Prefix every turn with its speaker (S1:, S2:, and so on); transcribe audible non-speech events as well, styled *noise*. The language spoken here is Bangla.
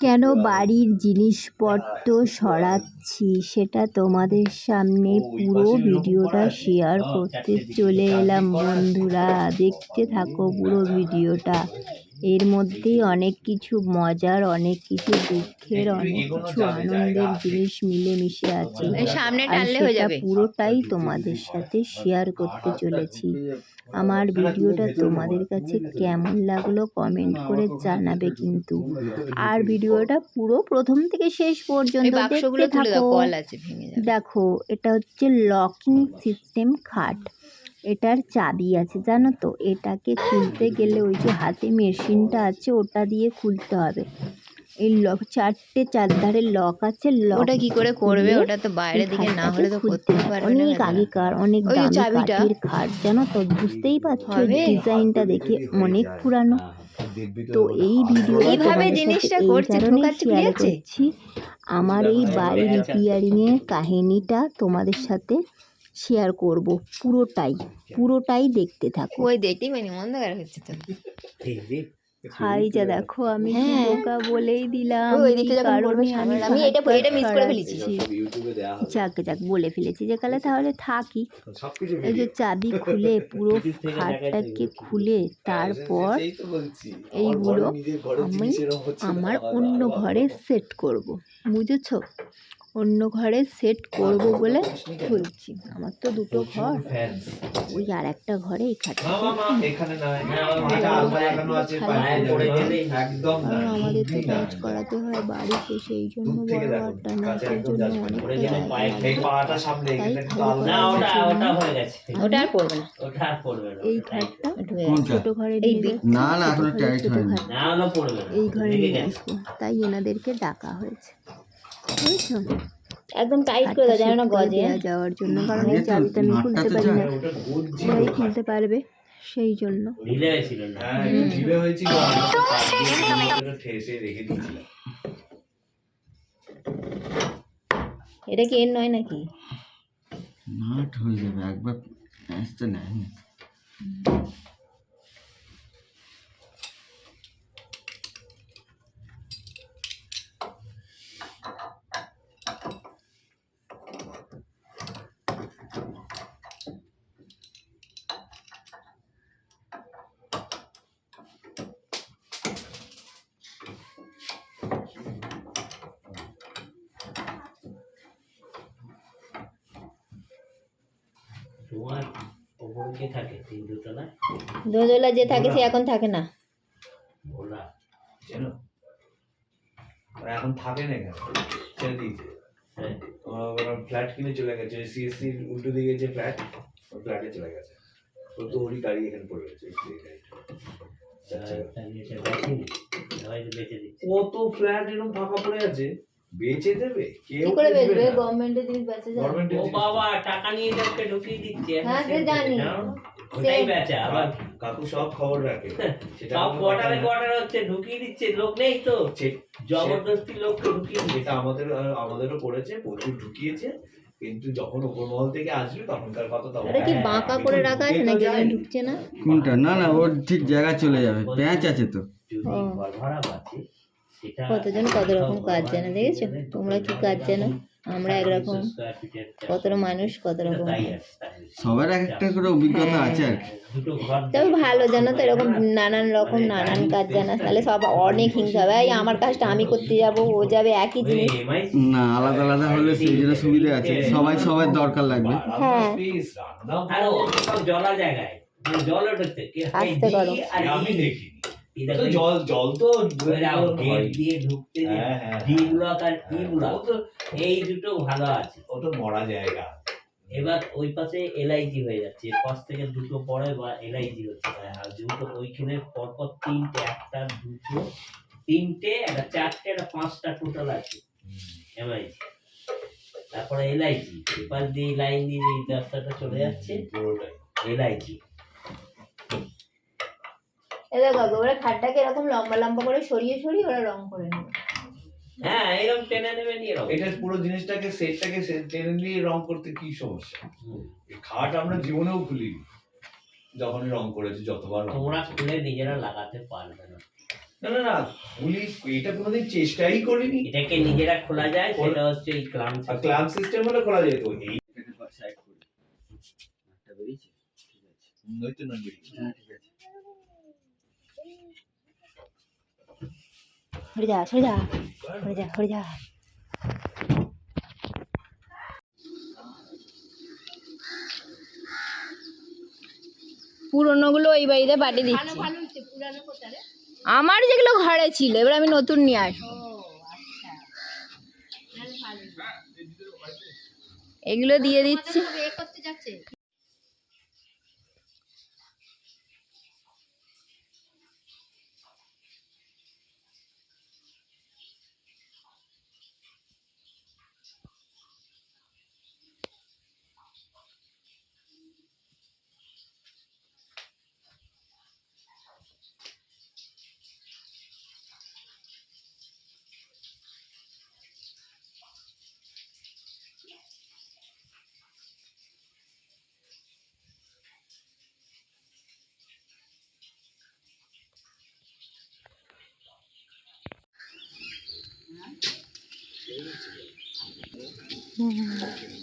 S1: কেন বাড়ির জিনিসপত্র সরাচ্ছি? সেটা তোমাদের সামনে পুরো ভিডিওটা শেয়ার করতে চলে এলাম বন্ধুরা। দেখতে থাকো পুরো ভিডিওটা। এর মধ্যেই অনেক কিছু মজার অনেক কিছু দুঃখের অনেক কিছু আনন্দের জিনিস মিলেমিশে আছে।
S2: সামনে
S1: আর
S2: টানলে হয়ে
S1: সেটা
S2: যাবে।
S1: পুরোটাই তোমাদের সাথে শেয়ার করতে চলেছি। আমার ভিডিওটা তোমাদের কাছে কেমন লাগল কমেন্ট করে জানাবে কিন্তু। আর ভিডিওটা পুরো প্রথম থেকে শেষ পর্যন্ত দেখতে থাকো।
S2: কল আছে ভেঙে যাবে।
S1: দেখো এটা হচ্ছে লকিং সিস্টেম খাট। এটার চাবি আছে জানো তো? এটাকে খুলতে গেলে ওই যে হাতে মেশিনটা আছে ওটা দিয়ে খুলতে হবে। এই লক চারটে চারধারে লক আছে লক
S2: ওটা কি করে করবে? ওটা তো বাইরের দিকে না হলে তো
S1: হয়।
S2: পারবে না
S1: অনেক আগেকার অনেক
S2: ওই
S1: দামি
S2: চাবিটা।
S1: কাঠের খাট জানো তো? বুঝতেই পারছ ডিজাইনটা দেখে অনেক পুরানো। তো এই ভিডিও
S2: এইভাবে জিনিসটা করছে,
S1: শেয়ার করছি। আমার এই বাড়ির রিপেয়ারিং এর কাহিনীটা তোমাদের সাথে শেয়ার করব পুরোটাই পুরোটাই দেখতে থাকো।
S2: ওই দেখতেই পাইনি অন্ধকার হচ্ছে তো।
S1: হাই যা দেখো আমি
S2: হ্যাঁ।
S1: বোকা বলেই দিলাম
S2: আমি এটা- এটা miss করে ফেলেছি।
S1: যাক যাক বলে ফেলেছি যে কালে তাহলে থাকি। এই যে চাবি খুলে পুরো *laughs* খাটটাকে খুলে তারপর এইগুলো আমি আমার অন্য ঘরে সেট করব বুঝেছ? অন্য ঘরে সেট করব বলে খুলছি আমার তো দুটো ঘর। ওই আর একটা ঘরে। এই আমাদের তো কাজ করাতে হয় বাড়িতে সেই জন্য বড় ঘরটা
S3: এই
S4: না
S1: জন্য
S4: হয়ে
S1: খাটটা ছোট ঘরে
S5: না, না,
S1: ছোট এই ঘরে নিয়ে আসব তাই এনাদেরকে ডাকা হয়েছে। বুঝছ?
S2: একদম টাইট করে দাও যেন না গজে।
S1: যাওয়ার জন্য কারণ এই চাবিটা আমি খুলতে পারি না। ওরাই খুলতে পারবে সেই জন্য।
S3: হ্যাঁ
S2: এটা কি এর নয় নাকি?
S5: নাট হয়ে যাবে একবার আসতে নেয়
S2: দোজলা যে থাকে সে এখন থাকে না।
S4: ওরা
S3: জানো? ওরা এখন থাকে না এখানে। ছেড়ে দিয়েছে।
S4: হ্যাঁ।
S3: ওরা ওরা ফ্ল্যাট কিনে চলে গেছে। সিএসসি উল্টো দিকে যে ফ্ল্যাট ওই ফ্ল্যাটে চলে গেছে। ও তো ওরই গাড়ি এখানে পড়ে গেছে। গাড়িটা আচ্ছা। কত ফ্ল্যাট এরকম ফাঁকা পড়ে আছে। বেচে দেবে কেউ
S2: কি করে
S3: বেচবে।
S2: গভর্নমেন্টের জিনিস বেচে যায়
S3: গভর্নমেন্টের
S4: ও
S3: জিনিস।
S4: বাবা টাকা নিয়ে যাচ্ছে ঢুকিয়ে দিচ্ছে
S2: হ্যাঁ, সে জানি।
S4: ওটাই বেচা আবার
S3: কাকু- সব খবর রাখে সেটা
S4: সব কোয়ার্টারে। কোয়ার্টার হচ্ছে ঢুকিয়ে দিচ্ছে লোক নেই তো জবরদস্তি লোককে ঢুকিয়ে দিচ্ছে
S3: যেটা আমাদের আমাদেরও করেছে প্রচুর ঢুকিয়েছে কিন্তু যখন উপর মহল থেকে আসবে তখনকার কথা তখন
S2: এটা কি
S4: হ্যাঁ,
S2: বাঁকা করে রাখা আছে নাকি এখানে ঢুকছে না
S5: কোনটা না না ওর ঠিক জায়গা চলে যাবে প্যাঁচ আছে তো
S4: যদি। ঘর ভাড়া সেটা
S2: কতজন কত রকম কাজ জানে দেখেছ তোমরা কি কাজ জানো আমরা একরকম কত মানুষ কত রকম।
S5: সবার এক একটা করে অভিজ্ঞতা আছে আর
S2: তবে ভালো জানো তো এরকম নানান রকম নানান কাজ জানা তাহলে সব অনেক হিংসা হবে এই আমার কাজটা আমি করতে যাব ও যাবে একই জিনিস।
S5: না আলাদা আলাদা হলে সেই জন্য সুবিধা আছে। সবাই সবার দরকার লাগবে।
S2: হ্যাঁ।
S3: রান্নাও
S4: আর ও সব জলা জায়গায়। মানে জল। আর
S3: আমি
S4: দেখো,
S3: জল জল তো
S4: গেট দিয়ে ঢুকতে যে
S3: হ্যাঁ, হ্যাঁ,
S4: আর
S3: হ্যাঁ,
S4: এই দুটো ভালো আছে।
S3: ও তো মরা জায়গা।
S4: এবার ওই পাশে এলআইজি হয়ে যাচ্ছে পাশ থেকে দুটো পরে বা এলআইজি হচ্ছে। যেহেতু ওইখানে পরপর তিনটে একটা দুটো তিনটে একটা চারটে একটা পাঁচটা টোটাল আছে। এমআইজি তারপরে এলআইজি। এপাশ দিয়ে লাইন দিয়ে রাস্তাটা চলে যাচ্ছে। এলআইজি।
S2: এ দেখো ওরা খাটটাকে এরকম লম্বা লম্বা করে সরিয়ে সরিয়ে ওরা রং করে নেবে।
S4: হ্যাঁ এরকম টেনে নেবে নিয়ে এরকম
S3: এটা পুরো জিনিসটাকে সেটটাকে টেনে নিয়ে রং করতে কি সমস্যা? এই খাট আমরা জীবনেও খুলিনি যখনই রং করেছি যতবার
S4: তোমরা খুলে নিজেরা লাগাতে পারবে না।
S3: না না না পুলিশ এটা কোনোদিন চেষ্টাই করিনি।
S4: এটাকে নিজেরা খোলা যায় সেটা হচ্ছে এই ক্লাম
S3: আর সিস্টেম হলে খোলা যেত। এই
S5: সাইড করি একটা বেরিয়েছে? ঠিক আছে।
S3: নয়তো না বেরিয়ে
S5: হ্যাঁ ঠিক আছে
S2: সরে যা সরে যা সরে যা সরে যা। পুরোনোগুলো ওই বাড়িতে পাঠিয়ে দিচ্ছি। আমার যেগুলো ঘরে ছিল এবার আমি নতুন নিয়ে আসব। এগুলো দিয়ে দিচ্ছি। 嗯。